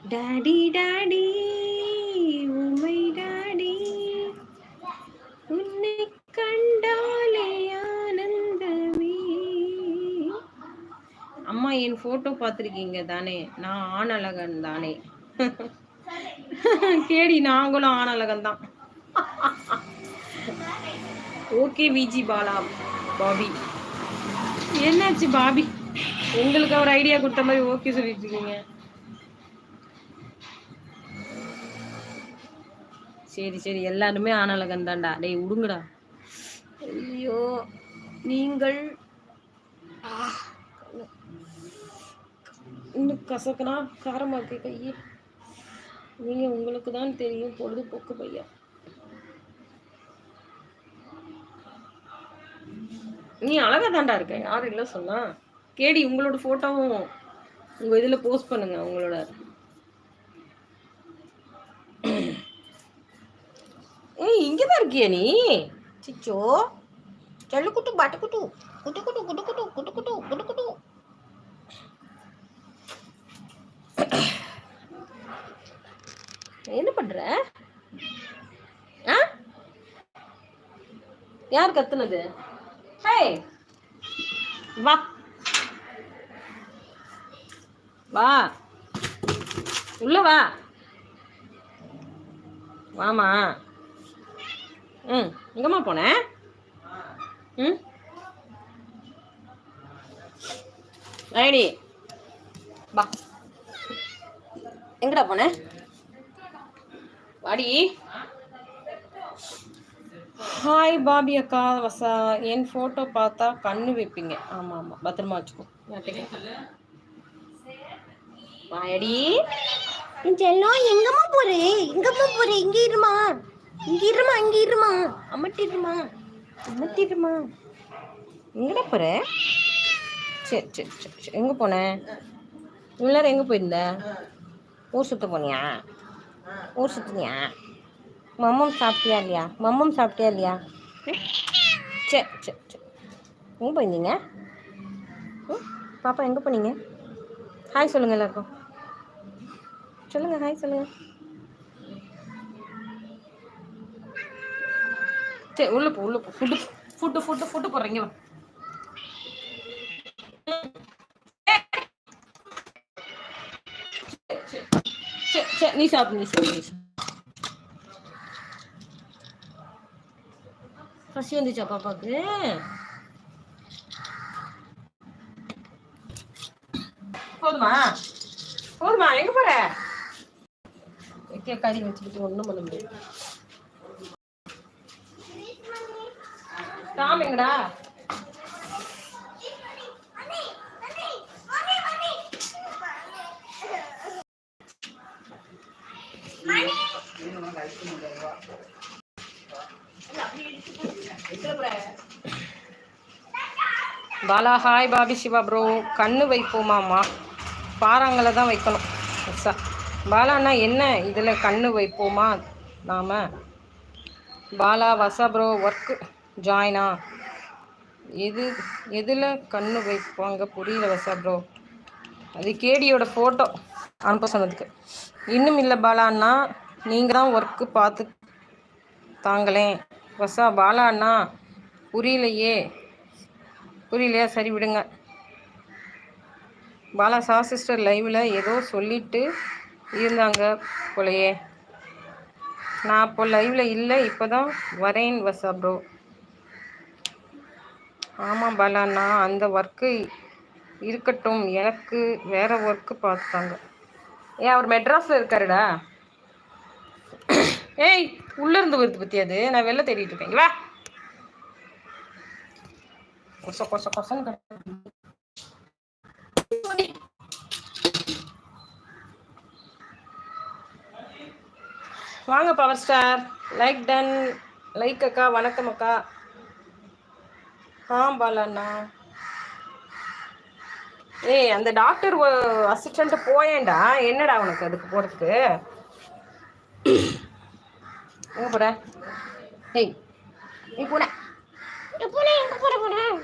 Daddy daddy உமை daddy. உன்னை கண்டாலே ஆனந்தமே. அம்மா என் போட்டோ பார்த்துருக்கீங்க தானே? நான் ஆணழகன் தானே. கேடி நாங்களும் ஆணழகன் தான். Okay Viji Bala Bobby. என்னாச்சு பாபி? உங்களுக்கு ஒரு ஐடியா கொடுத்த மாதிரி ஓகே சொல்லிட்டு இருக்கீங்க. சரி சரி. எல்லாருமே ஆனழகன் தான்டா. டேய் விடுங்கடா ஐயோ நீங்கள் இன்னும் கசக்கனா காரமா இருக்கு கையே. நீங்க உங்களுக்கு தான் தெரியும் பொழுதுபோக்கு பையா நீ அழகா தாண்டா இருக்க. யாரும் இல்லை சொன்னா? கேடி உங்களோட போட்டோவும் உங்க இதுல போஸ்ட் பண்ணுங்க உங்களோட ஏய் இங்கதான் இருக்கியா நீ? சிச்சோ. செல்லு குட்டு பட்டு குட்டு குட்டு குட்டு குட்டு குட்டு குட்டு குட்டு குட்டு குட்டு என்ன பண்ற? ஆ? யார் கத்துனது? ஹே! வா. வா. உள்ள வா. வாமா. ம் எங்கம்மா போன? ம்? ஐடி. பா. எங்கடா போன? வாடி. ஹாய் பாபி அக்கா வசா. என் ஃபோட்டோ பார்த்தா கண்ணு வைப்பீங்க. ஆமாம் ஆமாம் பத்திரமா வச்சுக்கோ. வாடி என் செல்லம் எங்கம்மா போறே? எங்கம்மா போறே? இங்கே இருமா. இங்க இருமா இங்க இருமா அமட்டிடுமா அமட்டிடுமா எங்கடா போற? சரி சரி சரி சரி. எங்கே போன? இவ்வளோ நேரம் எங்கே போயிருந்த? ஊர் சுத்த போனியா? ஊர் சுத்தினியா? மம்மம் சாப்பிட்டியா இல்லையா? மம்மம் சாப்பிட்டியா இல்லையா? ம்? சரி சரி சரி. எங்கே போயிருந்தீங்க? ம்? பாப்பா எங்கே போனீங்க? ஹாய் சொல்லுங்கள் எல்லாருக்கும். சொல்லுங்கள் ஹாய் சொல்லுங்கள் சரி உள்ள போ உள்ள போ. ஃபுட்டு ஃபுட்டு ஃபுட்டு ஃபுட்டு போடுறீங்க நீ சாப்பிடு நீ சாப்பிடு நீ பசி வந்துச்சா பாப்பாக்கு போதுமா? போதுமா? எங்க போற? கறி வச்சுக்கிட்டு ஒண்ணும் பண்ண முடியாது. Tom Bala hi Bobby Siva bro கண்ணு வைப்போமாம்மா பாறாங்களை தான் வைக்கணும். எக்ஸா பாலாண்ணா என்ன? இதில் கண்ணு வைப்போமா நாம? பாலா வசா ப்ரோ ஒர்க்கு ஜாயினா எது எதில் கண்ணு வைப்பாங்க? புரியல வசா ப்ரோ அது கேடியோட ஃபோட்டோ அனுப்ப சொன்னதுக்கு. இன்னும் இல்லை பாலாண்ணா நீங்கள் தான் ஒர்க்கு பார்த்து தாங்களேன் வசா பாலா அண்ணா புரியலையே. புரியலையா? சரி விடுங்க. பாலா சா சிஸ்டர் லைவில் ஏதோ சொல்லிட்டு இருந்தாங்க போலையே. நான் அப்போ லைவில் இல்லை இப்போ தான் வரேன் வசா ப்ரோ ஆமாம் பாலா நான் அந்த ஒர்க்கு இருக்கட்டும். எனக்கு வேற ஒர்க்கு பார்த்தாங்க. ஏன் அவர் மெட்ராஸில் இருக்காருடா. ஏய் உள்ளேருந்து வருது பற்றி அது? நான் வெளில தேடிட்டு இருக்கேன். வா. கொச கொச கொசன்னு வாங்க பவர் ஸ்டார் லைக் டன் லைக் அக்கா வணக்கம் அக்கா. ஆ பாலண்ணா. ஏய் அந்த டாக்டர் அசிஸ்டண்ட் போயேண்டா என்னடா உனக்கு அதுக்கு போகிறதுக்கு எங்கே போகிற ஏய் நீ போன போனேன் எங்கே போகிற போனேன்